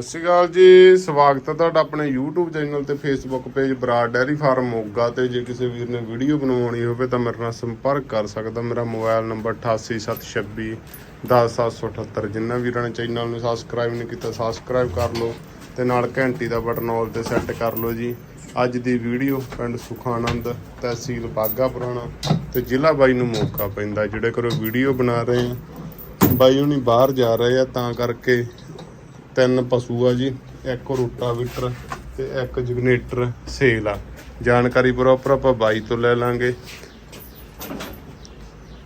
ਸਤਿ ਸ਼੍ਰੀ ਅਕਾਲ ਜੀ, ਸਵਾਗਤ ਹੈ ਤੁਹਾਡਾ ਆਪਣੇ YouTube ਚੈਨਲ ਤੇ Facebook page Brar dairy farm Moga ਤੇ। ਜੇ ਕਿਸੇ ਵੀਰ ਨੇ ਵੀਡੀਓ ਬਣਵਾਉਣੀ ਹੋਵੇ ਤਾਂ ਮੇਰੇ ਨਾਲ ਸੰਪਰਕ ਕਰ ਸਕਦਾ। ਮੇਰਾ ਮੋਬਾਈਲ ਨੰਬਰ 8876 10778 ਜਿੰਨਾ ਵੀਰਾਂ ਨੇ ਚੈਨਲ ਨੂੰ ਸਬਸਕ੍ਰਾਈਬ ਨਹੀਂ ਕੀਤਾ ਸਬਸਕ੍ਰਾਈਬ ਕਰ ਲਓ ਤੇ ਨਾਲ ਘੰਟੀ ਦਾ ਬਟਨ ਆਲ ਤੇ ਸੈੱਟ ਕਰ ਲਓ ਜੀ। ਅੱਜ ਦੀ ਵੀਡੀਓ, ਪਿੰਡ ਸੁਖਾਨੰਦ ਤਹਿਸੀਲ ਬਾਗਾ ਪੁਰਾਣਾ ਤੇ ਜ਼ਿਲ੍ਹਾ ਬਾਈ ਨੂੰ ਮੌਕਾ ਪੈਂਦਾ। ਜਿਹੜੇ ਕਰੋ ਵੀਡੀਓ ਬਣਾ ਰਹੇ ਆ, ਬਾਈ ਹੁਣੀ ਬਾਹਰ ਜਾ ਰਹੇ ਆ, ਤਾਂ ਕਰਕੇ ਤਿੰਨ ਪਸ਼ੂ ਆ ਜੀ ਇੱਕ ਰੋਟਾਵੀਟਰ ਤੇ ਇੱਕ ਜਨਰੇਟਰ ਸੇਲ ਆ। ਜਾਣਕਾਰੀ ਪ੍ਰੋਪਰ ਆਪਾਂ ਬਾਈ ਤੋਂ ਲੈ ਲਾਂਗੇ।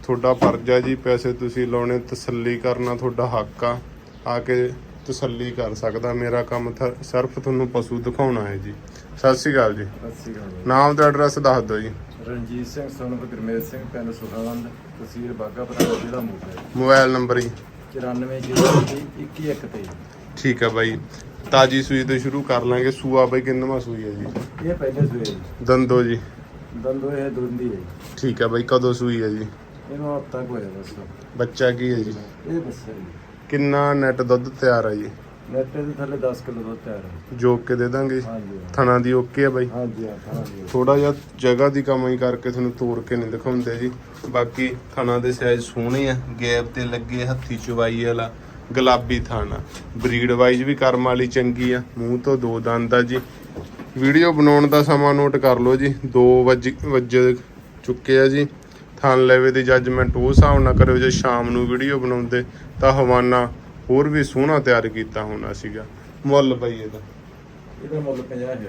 ਤੁਹਾਡਾ ਫਰਜ਼ ਆ ਜੀ ਪੈਸੇ ਤੁਸੀਂ ਲਾਉਣੇ ਤਸੱਲੀ ਕਰਨਾ ਤੁਹਾਡਾ ਹੱਕ ਆ। ਆ ਕੇ ਤਸੱਲੀ ਕਰ ਸਕਦਾ ਮੇਰਾ ਕੰਮ ਸਿਰਫ ਤੁਹਾਨੂੰ ਪਸ਼ੂ ਦਿਖਾਉਣਾ ਹੈ ਜੀ। ਸਤਿ ਸ਼੍ਰੀ ਅਕਾਲ ਜੀ। ਸਤਿ ਸ਼੍ਰੀ ਅਕਾਲ ਨਾਮ ਤੇ ਐਡਰੈਸ ਦੱਸ ਦਿਓ ਜੀ। ਰਣਜੀਤ ਸਿੰਘ ਸੋਨੂ ਗੁਰਮੇਲ ਸਿੰਘ ਪਿੰਡ ਸੁਖਾਨੰਦ ਤਹਿਸੀਲ ਬਾਗਾ ਪੁਰਾਣਾ ਜ਼ਿਲ੍ਹਾ ਮੋਗਾ। ਮੋਬਾਈਲ ਨੰਬਰ ਜੀ। 94 21 ਠੀਕ ਆ ਬਾਈ। ਤਾਜੀ ਸੂਈ ਤੋਂ ਸ਼ੁਰੂ ਕਰ ਲਾਂਗੇ। ਸੂਆ ਬਾਈ ਕਿੰਨਵਾਂ ਸੂਈ ਹੈ ਜੀ? ਇਹ ਪਹਿਲੇ ਸੂਏ ਜੀ। ਦੰਦੋ ਜੀ। ਦੰਦੋ ਇਹ ਦੁੰਦੀ ਹੈ ਜੀ। ਠੀਕ ਆ ਬਾਈ ਕਦੋਂ ਸੂਈ ਹੈ ਜੀ? ਇਹਨੂੰ ਹਫਤਾ ਕੁ ਹੋਇਆ ਬਸ। ਬੱਚਾ ਕੀ ਹੈ ਜੀ? ਇਹ ਦੱਸਿਆ ਜੀ। ਕਿੰਨਾ ਨੈਟ ਦੁੱਧ ਤਿਆਰ ਹੈ ਜੀ? ਨੈਟੇ ਦੇ ਥੱਲੇ 10 ਕਿਲੋ ਦੁੱਧ ਤਿਆਰ ਹੈ ਜੋਕ ਕੇ ਦੇ ਦਾਂਗੇ। ਹਾਂਜੀ ਥਣਾ ਦੀ ਓਕੇ ਆ ਬਾਈ। ਹਾਂਜੀ ਹਾਂ ਹਾਂਜੀ ਥੋੜਾ ਜਿਹਾ ਜਗ੍ਹਾ ਦੀ ਕਮਾਈ ਕਰਕੇ ਤੁਹਾਨੂੰ ਤੋੜ ਕੇ ਨਹੀਂ ਦਿਖਾਉਂਦੇ ਜੀ। ਬਾਕੀ ਥਣਾ ਦੇ ਸਾਈਜ਼ ਸੋਹਣੇ ਆ। ਗੈਪ ਤੇ ਲੱਗੇ ਹੱਥੀ ਚਵਾਈ ਵਾਲਾ। ਗੁਲਾਬੀ ਥਾਣਾ। ਬਰੀਡ ਵਾਈਜ਼ ਵੀ ਕਰਮ ਵਾਲੀ ਚੰਗੀ ਆ। ਮੂੰਹ ਤੋਂ ਦੋ ਦੰਦ ਆ ਜੀ। ਵੀਡੀਓ ਬਣਾਉਣ ਦਾ ਸਮਾਂ ਨੋਟ ਕਰ ਲਓ ਜੀ। 2 ਵਜੇ ਵਜੇ ਚੁੱਕੇ ਆ ਜੀ। ਥਣ ਲੈਵੇ ਦੀ ਜੱਜਮੈਂਟ ਉਹ ਹਿਸਾਬ ਨਾਲ ਕਰਿਓ ਜੇ ਸ਼ਾਮ ਨੂੰ ਵੀਡੀਓ ਬਣਾਉਂਦੇ ਤਾਂ ਹਵਾਨਾ ਹੋਰ ਵੀ ਸੋਹਣਾ ਤਿਆਰ ਕੀਤਾ ਹੋਣਾ ਸੀਗਾ। ਮੁੱਲ ਬਈ ਇਹਦਾ। ਇਹਦਾ ਮੁੱਲ 50000 ਜੀ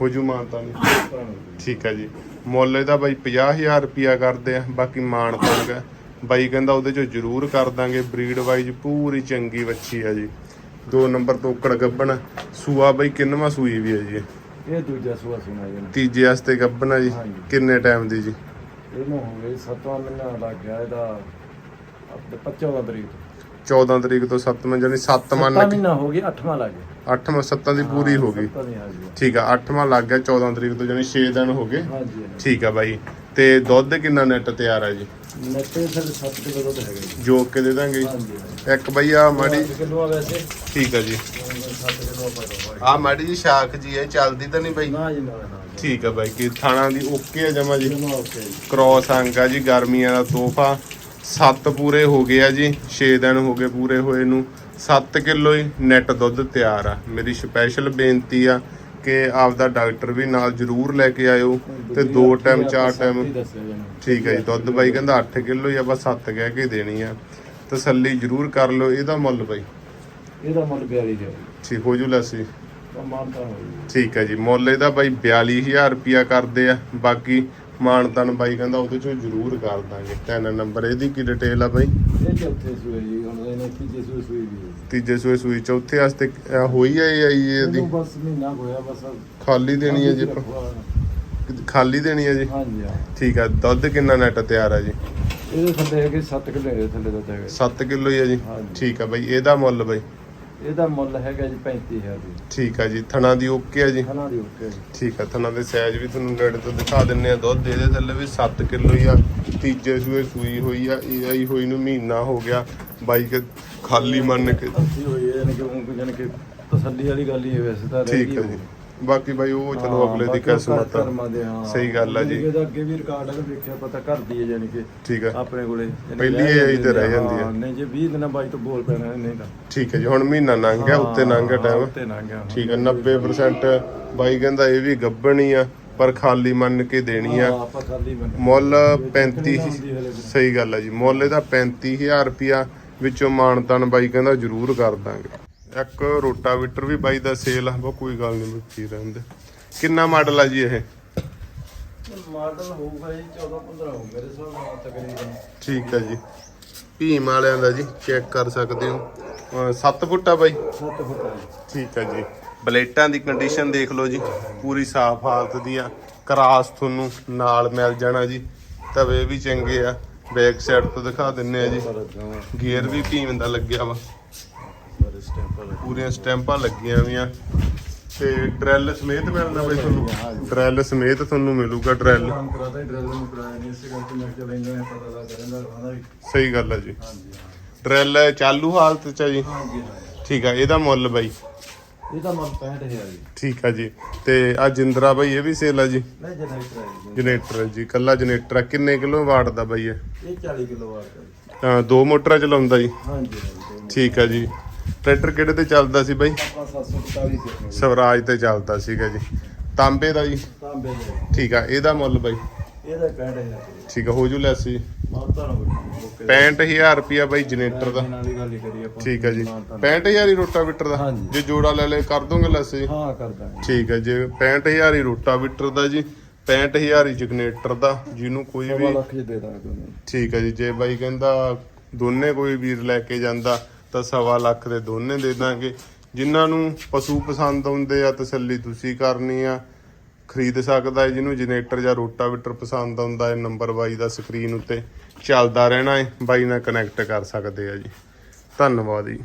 ਹੋ ਜੂ ਮਾਨਤਾ ਨਹੀਂ। ਠੀਕ ਹੈ ਜੀ। ਮੁੱਲ ਇਹਦਾ ਬਾਈ 50000 ਰੁਪਿਆ ਕਰਦੇ ਆ। ਬਾਕੀ ਮਾਣ ਤਾਂਗਾ ਬਾਈ ਕਹਿੰਦਾ ਉਹਦੇ ਚੋਂ ਜ਼ਰੂਰ ਕਰ ਦਾਂਗੇ ਬਰੀਡ ਵਾਈਜ਼ ਪੂਰੀ ਚੰਗੀ ਵੱਛੀ ਆ ਜੀ। ਦੋ ਨੰਬਰ ਤੋਕੜ ਗੱਬਣ ਸੂਆ ਬਾਈ ਕਿੰਨਵਾਂ ਸੂਈ ਵੀ ਹੈ ਜੀ ਇਹ? ਦੂਜਾ ਸੂਆ ਸੁਣਾ ਜੀ ਤੀਜੇ ਵਾਸਤੇ ਗੱਬਣ ਆ ਜੀ। ਹਾਂਜੀ। ਕਿੰਨੇ ਟਾਈਮ ਦੀ ਜੀ? ਇਹਨੂੰ ਹੋ ਗਏ 7ਵਾਂ ਮਹੀਨਾ ਲੱਗ ਗਿਆ ਇਹਦਾ ਆਪਣੇ 25 ਤਰੀਕ 14 ਤਰੀਕ ਤੋਂ 7ਵਾਂ ਜਾਨੀ 7 ਸੱਤਾਂ ਮੰਨ ਮਹੀਨਾ ਹੋ ਗਿਆ 8ਵਾਂ ਲੱਗ ਗਿਆ। 8ਵਾਂ 7 ਦੀ ਪੂਰੀ ਹੋ ਗਈ। ਸੱਤਾਂ ਦੀ ਹਾਂਜੀ ਠੀਕ ਆ 8ਵਾਂ ਲੱਗ ਗਿਆ 14 ਤਰੀਕ ਤੋਂ ਜਾਨੀ 6 ਦਿਨ ਹੋ ਗਏ। ਹਾਂਜੀ ਹਾਂਜੀ। ਠੀਕ ਆ ਬਾਈ। ਤੇ ਦੁੱਧ ਕਿੰਨਾ ਨੈਟ ਤਿਆਰ ਆ ਜੀ? ਨੱਟੇ ਥੱਲੇ 7 ਕਿਲੋ ਦੁੱਧ ਹੈਗਾ ਜੀ। ਜੋਕ ਕੇ ਦੇ ਦਾਂਗੇ ਇੱਕ ਬਈ ਆ ਮਾੜੀ ਕਿਲੋ ਆ ਵੈਸੇ। ਠੀਕ ਆ ਜੀ। 7 ਕਿਲੋ ਆਪਾਂ ਦਵਾਂਗੇ ਆ ਮਾੜੀ ਜੀ ਸ਼ਾਖ ਜੀ ਹੈ ਚੱਲਦੀ ਤਾਂ ਨਹੀਂ ਬਾਈ? ਨਾ ਜੀ ਨਾ ਨਾ। ਠੀਕ ਆ ਬਾਈ ਕਿ ਥਾਣਾ ਦੀ ਓਕੇ ਆ ਜਮਾ ਜੀ? ਜਮਾ ਓਕੇ ਜੀ। ਕ੍ਰੋਸ ਅੰਕ ਆ ਜੀ ਗਰਮੀਆਂ ਦਾ ਤੋਹਫਾ। 7 ਪੂਰੇ ਹੋ ਗਏ ਆ ਜੀ 6 ਦਿਨ ਹੋ ਗਏ ਪੂਰੇ ਹੋਏ ਨੂੰ। 7 ਕਿਲੋ ਹੀ ਨੈਟ ਦੁੱਧ ਤਿਆਰ ਆ। ਮੇਰੀ ਸਪੈਸ਼ਲ ਬੇਨਤੀ ਆ ਕਿ ਆਪਦਾ ਡਾਕਟਰ ਵੀ ਨਾਲ ਜ਼ਰੂਰ ਲੈ ਕੇ ਆਇਓ ਤੇ ਦੋ ਟਾਈਮ ਚਾਰ ਟਾਈਮ ਠੀਕ ਹੈ ਜੀ ਦੁੱਧ ਬਾਈ ਕਹਿੰਦਾ 8 ਕਿਲੋ ਹੀ ਆਪਾਂ 7 ਕਹਿ ਕੇ ਦੇਣੀ ਆ। ਤਸੱਲੀ ਜ਼ਰੂਰ ਕਰ ਲਓ ਇਹਦਾ ਮੁੱਲ ਬਾਈ। ਇਹਦਾ ਮੁੱਲ 42 ਦੇ। ਠੀਕ ਹੋ ਜੂ ਲੱਸੀ ਜੀ ਠੀਕ ਹੈ ਜੀ ਮੁੱਲ ਇਹਦਾ ਬਾਈ 42000 ਰੁਪਿਆ ਕਰਦੇ ਆ। ਬਾਕੀ ਮਾਨਤਨ ਬਾਈ ਕਹਿੰਦਾ ਉਹਦੇ ਚੋਂ ਜ਼ਰੂਰ ਕਰ ਦਾਂਗੇ। ਤਿੰਨ ਨੰਬਰ ਇਹਦੀ ਕੀ ਡਿਟੇਲ ਆ ਬਾਈ? ਇਹ ਚੌਥੇ ਸੂਏ ਜੀ ਹੁਣ ਇਹਨੇ ਤੀਜੇ ਸੂਏ ਸੂਈ ਵੀ ਹੈ। ਤੀਜੇ ਸੂਏ ਸੂਈ ਚੌਥੇ ਵਾਸਤੇ ਹੋਈ ਆ ਇਹ ਆਈ ਇਹਦੀ? ਇਹਨੂੰ ਬਸ ਮਹੀਨਾ ਕੁ ਹੋਇਆ ਬਸ ਖਾਲੀ ਦੇਣੀ ਹੈ ਜੀ। ਆਪਾਂ। ਹਾਂਜੀ ਖਾਲੀ ਦੇਣੀ ਹੈ ਜੀ? ਹਾਂ। ਠੀਕ ਆ ਦੁੱਧ ਕਿੰਨਾ ਨੈਟ ਤਿਆਰ ਆ ਜੀ? ਇਹਦੇ ਥੱਲੇ ਹੈਗੇ 7 ਕਿਲੋ ਇਹਦੇ ਥੱਲੇ ਦੁੱਧ ਹੈਗਾ। 7 ਕਿਲੋ ਹੀ ਆ ਜੀ? ਹਾਂਜੀ। ਠੀਕ ਆ ਬਾਈ ਇਹਦਾ ਮੁੱਲ ਬਾਈ? ਇਹਦਾ ਮੁੱਲ ਹੈਗਾ ਜੀ 35000 ਜੀ। ਠੀਕ ਆ ਜੀ ਥਣਾ ਦੀ ਓਕੇ ਆ ਜੀ? ਹਨਾ ਦੀ ਓਕੇ ਠੀਕ ਆ ਥਣਾ ਦੇ ਸਾਈਜ਼ ਵੀ ਤੁਹਾਨੂੰ ਨੇੜੇ ਤੋਂ ਦਿਖਾ ਦਿੰਨੇ ਆ। ਦੁੱਧ ਇਹਦੇ ਥੱਲੇ ਵੀ 7 ਕਿਲੋ ਹੀ ਆ। ਤੀਜੇ ਸੂਏ ਸੂਈ ਹੋਈ ਆ ਇਹ ਆਈ ਹੋਈ ਨੂੰ ਮਹੀਨਾ ਹੋ ਗਿਆ ਬਾਈ ਕੇ ਖਾਲੀ ਮੰਨ ਕੇ। ਅੱਛੀ ਹੋਈ ਹੈ ਯਾਨੀ ਕਿ ਉਹ ਜਾਨੀ ਕਿ ਤਸੱਲੀ ਵਾਲੀ ਗੱਲ ਹੀ ਹੈ ਵੈਸੇ ਤਾਂ ਰਹਿ ਠੀਕ ਗਈ ਹੈ ਜੀ। ਬਾਕੀ ਬਾਈ ਉਹ ਚਲੋ ਅਗਲੇ ਦੀ ਕਿਸਮਤ ਆ। ਕਰਮਾਂ ਦੇ ਹਾਂ। ਸਹੀ ਗੱਲ ਆ ਜੀ। ਇਹਦਾ ਅੱਗੇ ਵੀ ਰਿਕਾਰਡ ਹੈ ਦੇਖਿਆ ਪਤਾ ਕਰਦੀ ਹੈ ਜਾਨੀ ਕਿ ਠੀਕ ਆ। ਆਪਣੇ ਕੋਲੇ। ਪਹਿਲੀ ਰਹਿ ਇਹ ਆਈ ਤੇ ਜਾਂਦੀ ਰਹਿ ਜਾਂਦੀ ਹੈ। ਹਾਂ, ਨਹੀਂ ਜੇ 20 ਦਿਨਾਂ ਬਾਅਦ ਤੋਂ ਬੋਲ ਪੈਣਾ ਨਹੀਂ ਤਾਂ। ਠੀਕ ਹੈ ਜੀ ਹੁਣ ਮਹੀਨਾ ਲੰਘ ਗਿਆ ਉੱਤੇ ਲੰਘ ਗਿਆ ਟਾਈਮ ਉੱਤੇ ਲੰਘ ਗਿਆ ਠੀਕ ਹੈ 90% ਬਾਈ ਕਹਿੰਦਾ ਇਹ ਵੀ ਗੱਬਣੀ ਆ। ਪਰ ਖਾਲੀ ਮੰਨ ਕੇ ਦੇਣੀ ਆ। ਹਾਂ, ਆਪਾਂ ਖਾਲੀ ਬਣ ਮੁੱਲ 35 ਸਹੀ ਗੱਲ ਹੈ ਜੀ। ਮੁੱਲ ਇਹਦਾ 35000 ਰੁਪਿਆ ਵਿੱਚੋਂ ਮਾਨਤਨ ਬਾਈ ਕਹਿੰਦਾ ਜ਼ਰੂਰ ਕਰ ਦਾਂਗੇ। ਇੱਕ ਰੋਟਾਵੀਟਰ ਵੀ ਬਾਈ ਦਾ ਸੇਲ ਆ ਬਾ ਕੋਈ ਗੱਲ ਨਹੀਂ ਮੁੱਕੀ ਰਹਿੰਦੇ। ਕਿੰਨਾ ਮਾਡਲ ਆ ਜੀ ਇਹ? ਮਾਡਲ ਹੋਊਗਾ ਜੀ 14 15 ਹੋਊ ਮੇਰੇ ਹਿਸਾਬ ਨਾਲ ਤਕਰੀਬਨ। ਠੀਕ ਹੈ ਜੀ। ਭੀਮ ਵਾਲਿਆਂ ਦਾ ਜੀ ਚੈੱਕ ਕਰ ਸਕਦੇ ਹੋ। 7 ਫੁੱਟ ਆ ਬਾਈ? 7 ਫੁੱਟ। ਠੀਕ ਹੈ ਜੀ। ਬਲੇਟਾਂ ਦੀ ਕੰਡੀਸ਼ਨ ਦੇਖ ਲਓ ਜੀ ਪੂਰੀ ਸਾਫ਼ ਹਾਲਤ ਦੀ ਆ। ਕਰਾਸ ਤੁਹਾਨੂੰ ਨਾਲ ਮਿਲ ਜਾਣਾ ਜੀ। ਤਵੇ ਵੀ ਚੰਗੇ ਆ ਬੈਕ ਸਾਈਡ ਤੋਂ ਦਿਖਾ ਦਿੰਨੇ ਆ ਜੀ। ਗੇਅਰ ਵੀ ਭੀਮ ਦਾ ਲੱਗਿਆ ਵਾ। ਪੂਰੀਆਂ ਸਟੈਂਪਾਂ ਲੱਗੀਆਂ ਵੀਆਂ ਤੇ ਡਰੈਲ ਸਮੇਤ ਮਿਲਣਾ ਬਈ ਤੁਹਾਨੂੰ। ਡਰੈਲ ਸਮੇਤ ਤੁਹਾਨੂੰ ਮਿਲੂਗਾ ਡਰੈਲ। ਕੰਮ ਕਰਾਦਾ ਡਰਾਈਵਰ ਨੂੰ ਕਰਾਇਆ ਨਹੀਂ ਇਸੇ ਕਰਕੇ ਮੈਂ ਚਲੇ ਇਹਨਾਂ ਪਤਾ ਲੱਗ ਰਹਿੰਦਾ ਰਹਿੰਦਾ ਵੀ। ਸਹੀ ਗੱਲ ਹੈ ਜੀ। ਹਾਂਜੀ ਹਾਂ। ਡਰੈਲ ਚਾਲੂ ਹਾਲਤ ਚ ਆ ਜੀ? ਹਾਂਜੀ ਹਾਂ। ਠੀਕ ਆ ਇਹਦਾ ਮੁੱਲ ਬਾਈ? ਇਹ ਤਾਂ ਮਨ 65000 ਜੀ। ਠੀਕ ਆ ਜੀ। ਤੇ ਆ ਜਿੰਦਰਾ ਬਾਈ ਇਹ ਵੀ ਸੇਲ ਆ ਜੀ? ਨਹੀਂ ਜਨਰੇਟਰ ਹੈ ਜੀ। ਜਨਰੇਟਰ ਜੀ ਕੱਲਾ ਜਨਰੇਟਰ ਆ। ਕਿੰਨੇ ਕਿਲੋ ਵਾਟ ਦਾ ਬਾਈ ਇਹ? ਇਹ 40 ਕਿਲੋ ਵਾਟ ਦਾ। ਤਾਂ ਦੋ ਮੋਟਰਾਂ ਚਲਾਉਂਦਾ ਜੀ? ਹਾਂਜੀ ਠੀਕ ਆ ਜੀ। ਟਰੈਕਟਰ ਕਿਹੜੇ ਤੇ ਚੱਲਦਾ ਸੀ ਬਾਈ? ਆਪਾਂ 745 ਦੇ ਸਵਰਾਜ ਤੇ ਚੱਲਦਾ ਸੀਗਾ ਜੀ। ਤਾਂਬੇ ਦਾ ਜੀ? ਤਾਂਬੇ ਦੇ। ਠੀਕ ਆ ਇਹਦਾ ਮੁੱਲ ਬਾਈ? ਇਹਦਾ 65000 ਜੀ ਠੀਕ ਆ ਹੋ ਜੂ ਲੈਸ ਜੀ। ਮਾਨਤਾ ਨਾ ਓਕੇ 65000 ਰੁਪਿਆ ਬਾਈ ਜਨਰੇਟਰ ਦਾ। ਇਹਨਾਂ ਦੀ ਗੱਲ ਹੀ ਕਰੀਏ ਆਪਾਂ। ਠੀਕ ਆ ਜੀ। ਮਾਨਤਾ ਨਾਲ। 65000 ਹੀ ਰੋਟਾਵੀਟਰ ਦਾ। ਹਾਂਜੀ। ਜੇ ਜੋੜਾ ਲੈ ਲੈ ਕਰ ਦੋਗੇ ਲੈਸ ਜੀ। ਹਾਂ ਕਰਦਾ ਠੀਕ ਹੈ ਜੀ। 65000 ਹੀ ਰੋਟਾਵੀਟਰ ਦਾ ਜੀ। 65000 ਹੀ ਜਨਰੇਟਰ ਦਾ ਜਿਹਨੂੰ ਕੋਈ ਸਵਾ ਵੀ ਲੱਖ ਚ ਦੇ ਦਾਂਗੇ ਤੁਹਾਨੂੰ ਠੀਕ ਹੈ ਜੀ। ਜੇ ਬਾਈ ਕਹਿੰਦਾ ਦੋਨੇ ਕੋਈ ਵੀਰ ਲੈ ਕੇ ਜਾਂਦਾ ਤਾਂ ਸਵਾ ਲੱਖ ਦੇ ਦੋਨੇ ਦੇ ਦਾਂਗੇ। ਜਿਨ੍ਹਾਂ ਨੂੰ ਪਸ਼ੂ ਪਸੰਦ ਆਉਂਦੇ ਆ, ਤਸੱਲੀ ਤੁਸੀਂ ਕਰਨੀ ਆ। ਖਰੀਦ ਸਕਦਾ ਹੈ ਜਿਹਨੂੰ, ਜਨਰੇਟਰ ਜਾਂ ਰੋਟਾਵੇਟਰ ਪਸੰਦ ਆਉਂਦਾ ਹੈ ਨੰਬਰ ਬਾਈ ਦਾ ਸਕਰੀਨ ਉੱਤੇ ਚੱਲਦਾ ਰਹਿਣਾ ਹੈ ਬਾਈ ਨਾਲ ਕਨੈਕਟ ਕਰ ਸਕਦੇ ਆ ਜੀ। ਧੰਨਵਾਦ ਜੀ।